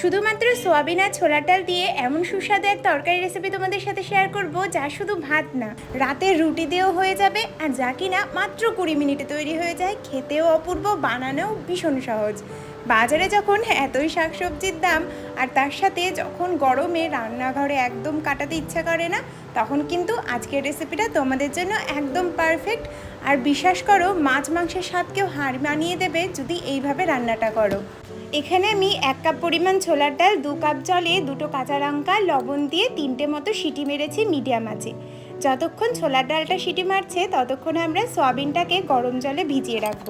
শুধুমাত্র সোয়াবিন আর ডাল দিয়ে এমন সুস্বাদু এক তরকারি রেসিপি তোমাদের সাথে শেয়ার করব যা শুধু ভাত না। রাতে রুটি দিয়েও হয়ে যাবে আর যা কিনা মাত্র কুড়ি মিনিটে তৈরি হয়ে যায়, খেতেও অপূর্ব, বানানোও ভীষণ সহজ। বাজারে যখন এতই শাকসবজির দাম আর তার সাথে যখন গরমে রান্নাঘরে একদম কাটাতে ইচ্ছা করে না, তখন কিন্তু আজকের রেসিপিটা তোমাদের জন্য একদম পারফেক্ট আর বিশ্বাস করো, মাছ মাংসের স্বাদকেও হার মানিয়ে দেবে যদি এইভাবে রান্নাটা করো। এখানে আমি এক কাপ পরিমাণ ছোলার ডাল, দু কাপ জলে দুটো কাঁচা লঙ্কা, লবণ দিয়ে তিনটে মতো সিটি মেরেছি মিডিয়াম আছে যতক্ষণ ছোলার ডালটা সিটি মারছে, ততক্ষণ আমরা সয়াবিনটাকে গরম জলে ভিজিয়ে রাখব।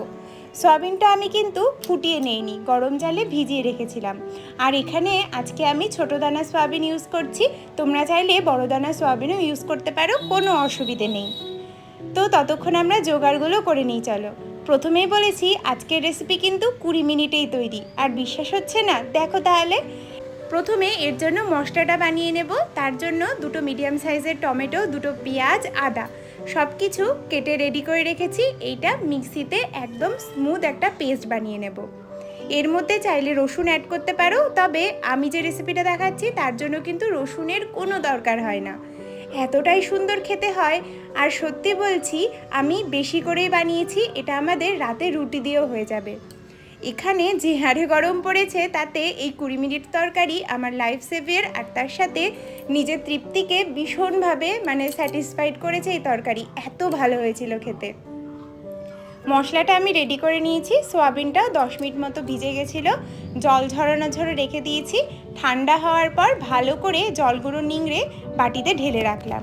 সয়াবিনটা আমি কিন্তু ফুটিয়ে নেইনি, গরম জলে ভিজিয়ে রেখেছিলাম। আর এখানে আজকে আমি ছোটো দানা সয়াবিন ইউজ করছি, তোমরা চাইলে বড় দানা সয়াবিনও ইউজ করতে পারো, কোনো অসুবিধে নেই। তো ততক্ষণ আমরা জোগাড়গুলো করে নিই, চলো। প্রথমেই বলেছি, আজকের রেসিপি কিন্তু কুড়ি মিনিটেই তৈরি। আর বিশ্বাস হচ্ছে না? দেখো তাহলে। প্রথমে এর জন্য মশলাটা বানিয়ে নেব। তার জন্য দুটো মিডিয়াম সাইজের টমেটো, দুটো পেঁয়াজ, আদা। সব কিছু কেটে রেডি করে রেখেছি। এইটা মিক্সিতে একদম স্মুথ একটা পেস্ট বানিয়ে নেব। এর মধ্যে চাইলে রসুন অ্যাড করতে পারো। তবে আমি যে রেসিপিটা দেখাচ্ছি, তার জন্য কিন্তু রসুনের কোনো দরকার হয় না। এতটাই সুন্দর খেতে হয়। আর সত্যি বলছি, আমি বেশি করেই বানিয়েছি, এটা আমাদের রাতে রুটি দিয়েও হয়ে যাবে। এখানে যে হারে গরম পড়েছে, তাতে এই কুড়ি মিনিট তরকারি আমার লাইফ সেভিয়ার আর তার সাথে নিজের তৃপ্তিকে ভীষণভাবে মানে স্যাটিসফাইড করেছে এই তরকারি। এত ভালো হয়েছিল খেতে। মশলাটা আমি রেডি করে নিয়েছি। সোয়াবিনটা দশ মিনিট মতো ভিজে গেছিল। জল ঝরানো ঝরে রেখে দিয়েছি। ঠান্ডা হওয়ার পর ভালো করে জলগুলো নিংড়ে বাটিতে ঢেলে রাখলাম।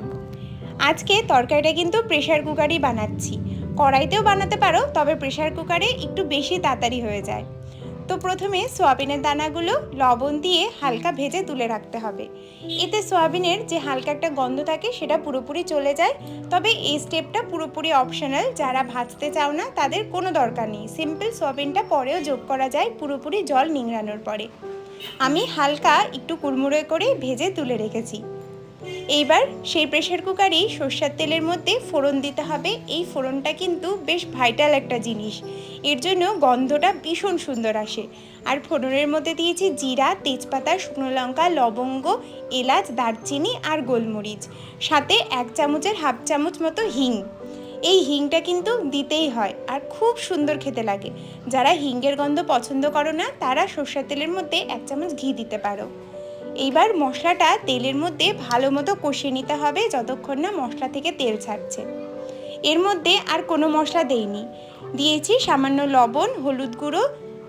আজকে তরকারিটা কিন্তু প্রেশার কুকারই বানাচ্ছি। কড়াইতেও বানাতে পারো, তবে প্রেশার কুকারে একটু বেশি তাড়াতাড়ি হয়ে যায়। তো প্রথমে সোয়াবিনের দানাগুলো লবণ দিয়ে হালকা ভেজে তুলে রাখতে হবে। এতে সোয়াবিনের যে হালকা একটা গন্ধ থাকে সেটা পুরোপুরি চলে যায়। তবে এই স্টেপটা পুরোপুরি অপশনাল। যারা ভাজতে চাও না, তাদের কোনো দরকার নেই। সিম্পল সোয়াবিনটা পরেও যোগ করা যায় পুরোপুরি জল নিংড়ানোর পরে। আমি হালকা একটু কুড়মুড়ে করে ভেজে তুলে রেখেছি। এইবার সেই প্রেশার কুকারেই সর্ষের তেলের মধ্যে ফোড়ন দিতে হবে। এই ফোড়নটা কিন্তু বেশ ভাইটাল একটা জিনিস। এর জন্য গন্ধটা ভীষণ সুন্দর আসে। আর ফোড়নের মধ্যে দিয়েছি জিরা, তেজপাতা, শুকনো লঙ্কা, লবঙ্গ, এলাচ, দারচিনি আর গোলমরিচ। সাথে এক চামচের হাফ চামচ মতো হিং। এই হিংটা কিন্তু দিতেই হয় আর খুব সুন্দর খেতে লাগে। যারা হিঙ্গের গন্ধ পছন্দ করো না, তারা সর্ষের তেলের মধ্যে এক চামচ ঘি দিতে পারো। এইবার মশলাটা তেলের মধ্যে ভালো মতো কষিয়ে নিতে হবে যতক্ষণ না মশলা থেকে তেল ছাড়ছে। এর মধ্যে আর কোনো মশলা দেইনি। দিয়েছি সামান্য লবণ, হলুদ গুঁড়ো,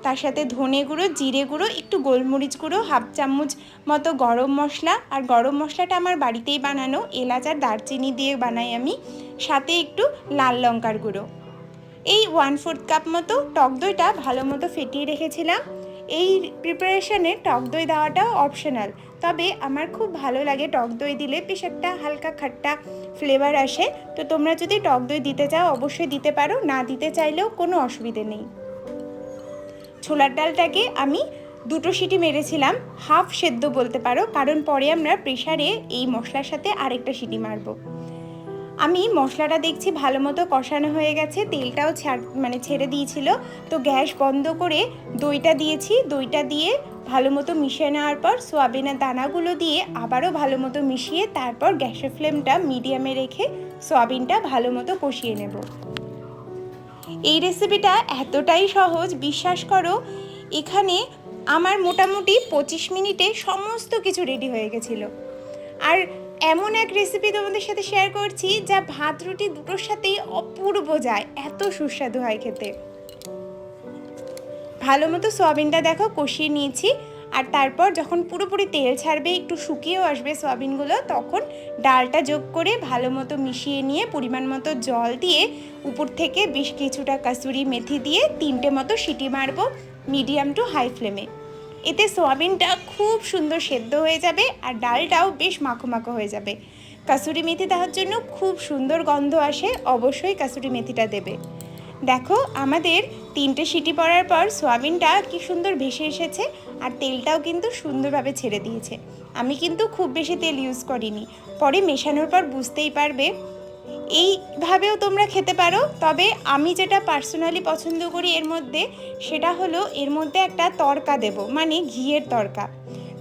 তার সাথে ধনে গুঁড়ো, জিরে গুঁড়ো, একটু গোলমরিচ গুঁড়ো, হাফ চামচ মতো গরম মশলা। আর গরম মশলাটা আমার বাড়িতেই বানানো, এলাচ আর দারচিনি দিয়ে বানাই আমি। সাথে একটু লাল লঙ্কার গুঁড়ো। এই ওয়ান ফোর্থ কাপ মতো টক দইটা ভালো মতো ফেটিয়ে রেখেছিলাম। এই প্রিপারেশনে টক দই দেওয়াটাও অপশনাল তবে আমার খুব ভালো লাগে টক দই দিলে, বেশ একটা হালকা খাট্টা ফ্লেভার আসে। তো তোমরা যদি টক দই দিতে চাও, অবশ্যই দিতে পারো। না দিতে চাইলেও কোনো অসুবিধে নেই। ছোলার ডালটাকে আমি দুটো সিটি মেরেছিলাম হাফ সেদ্ধ বলতে পারো। কারণ পরে আমরা প্রেশারে এই মশলার সাথে আরেকটা সিটি মারবো। আমি মশলাটা দেখছি ভালো মতো কষানো হয়ে গেছে, তেলটাও ছাড় মানে ছেড়ে দিয়েছিল। তো গ্যাস বন্ধ করে দইটা দিয়েছি, দইটা দিয়ে ভালো মতো মিশিয়ে নেওয়ার পর সোয়াবিনের দানাগুলো দিয়ে আবারও ভালো মতো মিশিয়ে তারপর গ্যাসের ফ্লেমটা মিডিয়ামে রেখে সোয়াবিনটা ভালো মতো কষিয়ে নেব। এই রেসিপিটা এতটাই সহজ, বিশ্বাস করো, এখানে আমার মোটামুটি পঁচিশ মিনিটে সমস্ত কিছু রেডি হয়ে গেছিল। আর এমন এক রেসিপি তোমাদের সাথে শেয়ার করছি যা ভাত, রুটি দুটোর সাথেই অপূর্ব যায়। এত সুস্বাদু হয় খেতে। ভালো মতো সয়াবিনটা দেখো, কষিয়ে নিয়েছি। আর তারপর যখন পুরোপুরি তেল ছাড়বে, একটু শুকিয়েও আসবে সয়াবিনগুলো, তখন ডালটা যোগ করে ভালো মতো মিশিয়ে নিয়ে, পরিমাণ মতো জল দিয়ে উপর থেকে বেশ কিছুটা কাসুরি মেথি দিয়ে তিনটে মতো সিটি মারবো, মিডিয়াম টু হাই ফ্লেমে। এতে সোয়াবিনটা খুব সুন্দর সেদ্ধ হয়ে যাবে আর ডালটাও বেশ মাখো মাখো হয়ে যাবে। কাসুরি মেথি দেওয়ার জন্য খুব সুন্দর গন্ধ আসে, অবশ্যই কাসুরি মেথিটা দেবে। দেখো, আমাদের তিনটে সিটি পড়ার পর সোয়াবিনটা কি সুন্দর ভেসে এসেছে আর তেলটাও কিন্তু সুন্দরভাবে ছেড়ে দিয়েছে। আমি কিন্তু খুব বেশি তেল ইউজ করিনি। পরে মেশানোর পর বুঝতেই পারবে এইভাবেও তোমরা খেতে পারো। তবে আমি যেটা পার্সোনালি পছন্দ করি এর মধ্যে, সেটা হলো এর মধ্যে একটা তরকা দেব মানে ঘিয়ের তরকা।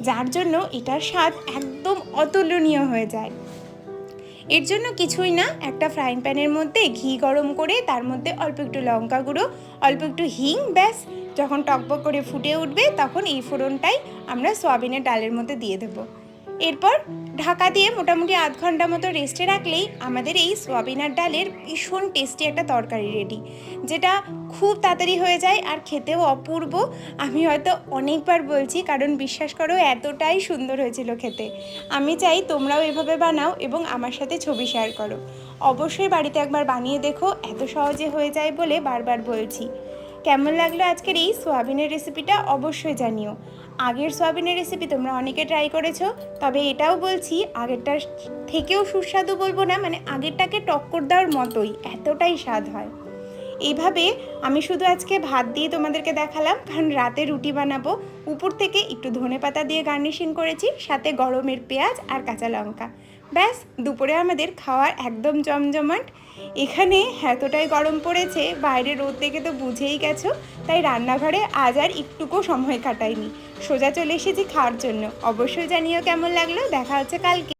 যার জন্য এটার স্বাদ একদম অতুলনীয় হয়ে যায়। এর জন্য কিছুই না, একটা ফ্রাইং প্যানের মধ্যে ঘি গরম করে, তার মধ্যে অল্প একটু লঙ্কা গুঁড়ো, অল্প একটু হিং, ব্যাস। যখন টকবক করে ফুটে উঠবে, তখন এই ফোড়নটাই আমরা সয়াবিনের ডালের মধ্যে দিয়ে দেবো। এরপর ঢাকা দিয়ে মোটামুটি আধ ঘণ্টা মতো রেস্টে রাখলেই আমাদের এই সোয়াবিনার ডালের ভীষণ টেস্টি একটা তরকারি রেডি যেটা খুব তাড়াতাড়ি হয়ে যায় আর খেতেও অপূর্ব। আমি হয়তো অনেকবার বলছি, কারণ বিশ্বাস করো এতটাই সুন্দর হয়েছিল খেতে। আমি চাই তোমরাও এভাবে বানাও এবং আমার সাথে ছবি শেয়ার করো। অবশ্যই বাড়িতে একবার বানিয়ে দেখো, এত সহজে হয়ে যায় বলে বারবার বলছি। কেমন লাগল আজকের এই সোয়াবিনের রেসিপিটা অবশ্যই জানিও। আগের সোয়াবিনের রেসিপি তোমরা অনেকে ট্রাই করেছ, তবে এটাও বলছি আগেরটার থেকেও সুস্বাদু বলব না মানে আগেরটাকে টক্কর দেওয়ার মতোই, এতটাই স্বাদ হয়। এইভাবে আমি শুধু আজকে ভাত দিয়ে তোমাদেরকে দেখালাম, কারণ রাতে রুটি বানাবো, উপর থেকে একটু ধনে পাতা দিয়ে গার্নিশিং করেছি, সাথে গরমের পেঁয়াজ আর কাঁচা লঙ্কা। ব্যাস, দুপুরে আমাদের খাওয়ার একদম জমজমাট। এখানে এতটাই গরম পড়েছে, বাইরে রোদ দেখে তো বুঝেই গেছো, তাই রান্নাঘরে আজ আর একটুকু সময় কাটাইনি। সোজা চলে এসেছি খাওয়ার জন্য। অবশ্যই জানিও কেমন লাগল, দেখা হচ্ছে কালকে।